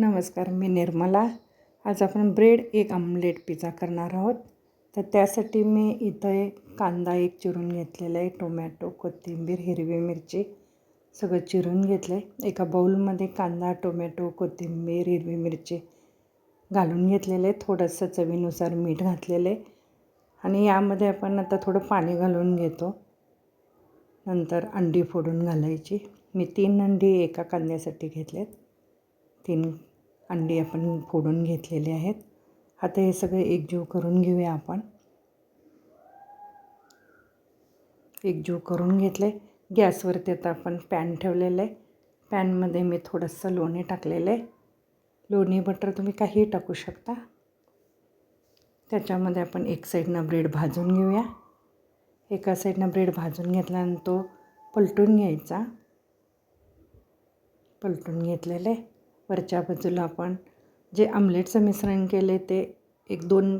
नमस्कार मी निर्मला. आज आपण ब्रेड एक आमलेट पिझ्झा करणार आहोत. तर त्यासाठी मी इथं एक कांदा एक चिरून घेतलेला आहे टोमॅटो कोथिंबीर हिरवी मिरची सगळं चिरून घेतलं आहे एका बाऊलमध्ये कांदा टोमॅटो कोथिंबीर हिरवी मिरची घालून घेतलेलं आहे थोडंसं चवीनुसार मीठ घातलेलं आहे. आणि यामध्ये आपण आता थोडं पाणी घालून घेतो. नंतर अंडी फोडून घालायची. मी तीन अंडी एका कांद्यासाठी घेतलेत. तीन अंडी आपण फोडून घेतलेली आहेत. आता हे सगळे एकजीव करून घेऊया आपण. एकजीव करून घेतले. गॅसवरती आता आपण पॅन ठेवलेलं आहे. पॅनमध्ये मी थोडंसं लोणी टाकलेलं आहे. लोणी बटर तुम्ही काहीही टाकू शकता. त्याच्यामध्ये आपण एक साईडनं ब्रेड भाजून घेऊया. एका साईडनं ब्रेड भाजून घेतल्यानंतर तो पलटून घ्यायचा. पलटून घेतलेलं आहे. वरच्या बाजूला आपण जे आमलेटचं मिश्रण केले ते एक दोन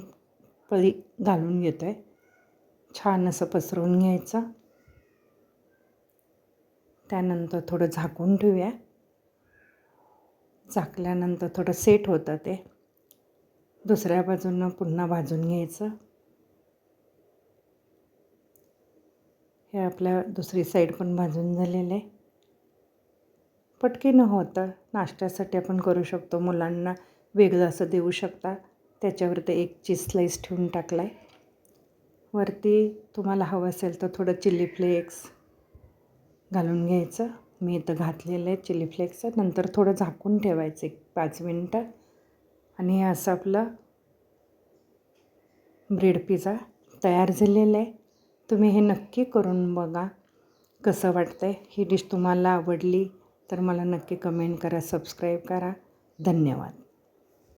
पळी घालून घेतो आहे छान असं पसरवून घ्यायचं. त्यानंतर थोडं झाकून ठेवूया. झाकल्यानंतर थोडं सेट होतं ते. दुसऱ्या बाजूनं पुन्हा भाजून घ्यायचं. हे आपल्या दुसरी साईड पण भाजून झालेलं आहे. पटकीनं होतं नाश्त्यासाठी आपण करू शकतो. मुलांना वेगळं असं देऊ शकता. त्याच्यावर ते एक चीज स्लाईस ठेवून टाकला आहे वरती तुम्हाला हवं असेल तर थोडं चिली फ्लेक्स घालून घ्यायचं. मी इथं घातलेलं आहे चिली फ्लेक्सचं नंतर थोडं झाकून ठेवायचं एक पाच मिनटं. आणि हे असं आपलं ब्रेड पिझ्झा तयार झालेलं आहे. तुम्ही हे नक्की करून बघा कसं वाटतं आहे ही डिश तुम्हाला आवडली तर मला नक्की कमेंट करा सबस्क्राईब करा. धन्यवाद.